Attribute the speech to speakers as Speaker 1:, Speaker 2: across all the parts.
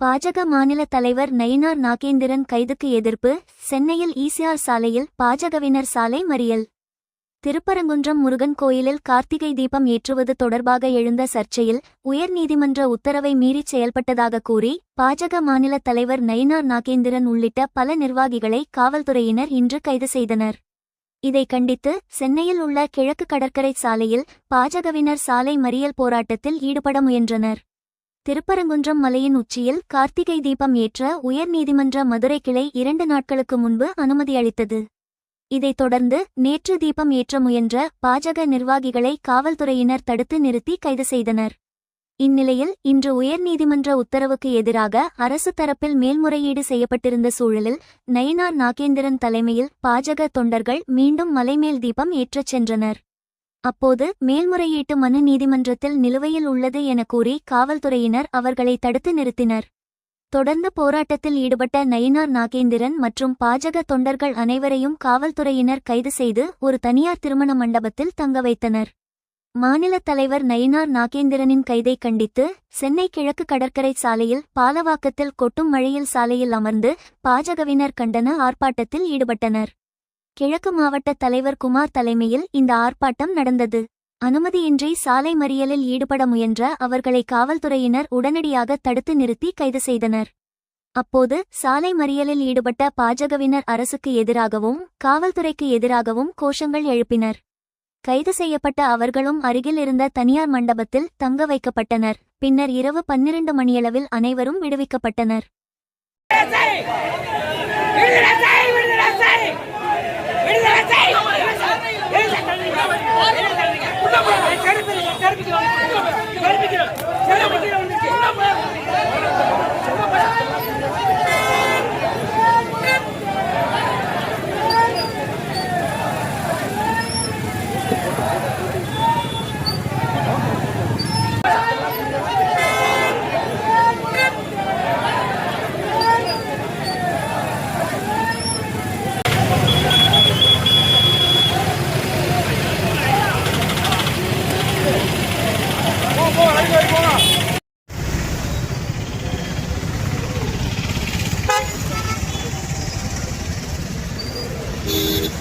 Speaker 1: பாஜக மாநில தலைவர் நயினார் நாகேந்திரன் கைதுக்கு எதிர்ப்பு சென்னையில் ஈசிஆர் சாலையில் பாஜகவினர் சாலை மறியல். திருப்பரங்குன்றம் முருகன் கோயிலில் கார்த்திகை தீபம் ஏற்றுவது தொடர்பாக எழுந்த சர்ச்சையில் உயர்நீதிமன்ற உத்தரவை மீறிச் செயல்பட்டதாக கூறி பாஜக மாநில தலைவர் நயினார் நாகேந்திரன் உள்ளிட்ட பல நிர்வாகிகளை காவல்துறையினர் இன்று கைது செய்தனர். இதை கண்டித்து சென்னையில் உள்ள கிழக்கு கடற்கரை சாலையில் பாஜகவினர் சாலை மறியல் போராட்டத்தில் ஈடுபட முயன்றனர். திருப்பரங்குன்றம் மலையின் உச்சியில் கார்த்திகை தீபம் ஏற்ற உயர்நீதிமன்ற மதுரை கிளை இரண்டு நாட்களுக்கு முன்பு அனுமதி அளித்தது. இதைத் தொடர்ந்து நேற்று தீபம் ஏற்ற முயன்ற பாஜக நிர்வாகிகளை காவல்துறையினர் தடுத்து நிறுத்தி கைது செய்தனர். இந்நிலையில் இன்று உயர்நீதிமன்ற உத்தரவுக்கு எதிராக அரசு தரப்பில் மேல்முறையீடு செய்யப்பட்டிருந்த சூழலில் நயினார் நாகேந்திரன் தலைமையில் பாஜக தொண்டர்கள் மீண்டும் மலைமேல் தீபம் ஏற்றச் சென்றனர். அப்போது மேல்முறையீட்டு மனு நீதிமன்றத்தில் நிலுவையில் உள்ளது என கூறி காவல்துறையினர் அவர்களை தடுத்து நிறுத்தினர். தொடர்ந்து போராட்டத்தில் ஈடுபட்ட நயினார் நாகேந்திரன் மற்றும் பாஜக தொண்டர்கள் அனைவரையும் காவல்துறையினர் கைது செய்து ஒரு தனியார் திருமண மண்டபத்தில் தங்க வைத்தனர். மாநில தலைவர் நயினார் நாகேந்திரனின் கைதை கண்டித்து சென்னை கிழக்கு கடற்கரை சாலையில் பாலவாக்கத்தில் கொட்டும் மழையில் சாலையில் அமர்ந்து பாஜகவினர் கண்டன ஆர்ப்பாட்டத்தில் ஈடுபட்டனர். கிழக்கு மாவட்ட தலைவர் குமார் தலைமையில் இந்த ஆர்ப்பாட்டம் நடந்தது. அனுமதியின்றி சாலை மறியலில் ஈடுபட முயன்ற அவர்களை காவல்துறையினர் உடனடியாக தடுத்து நிறுத்தி கைது செய்தனர். அப்போது சாலை மறியலில் ஈடுபட்ட பாஜகவினர் அரசுக்கு எதிராகவும் காவல்துறைக்கு எதிராகவும் கோஷங்கள் எழுப்பினர். கைது செய்யப்பட்ட அவர்களும் அருகில் இருந்த தனியார் மண்டபத்தில் தங்க வைக்கப்பட்டனர். பின்னர் இரவு பன்னிரண்டு மணியளவில் அனைவரும் விடுவிக்கப்பட்டனர்.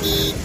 Speaker 2: Beep.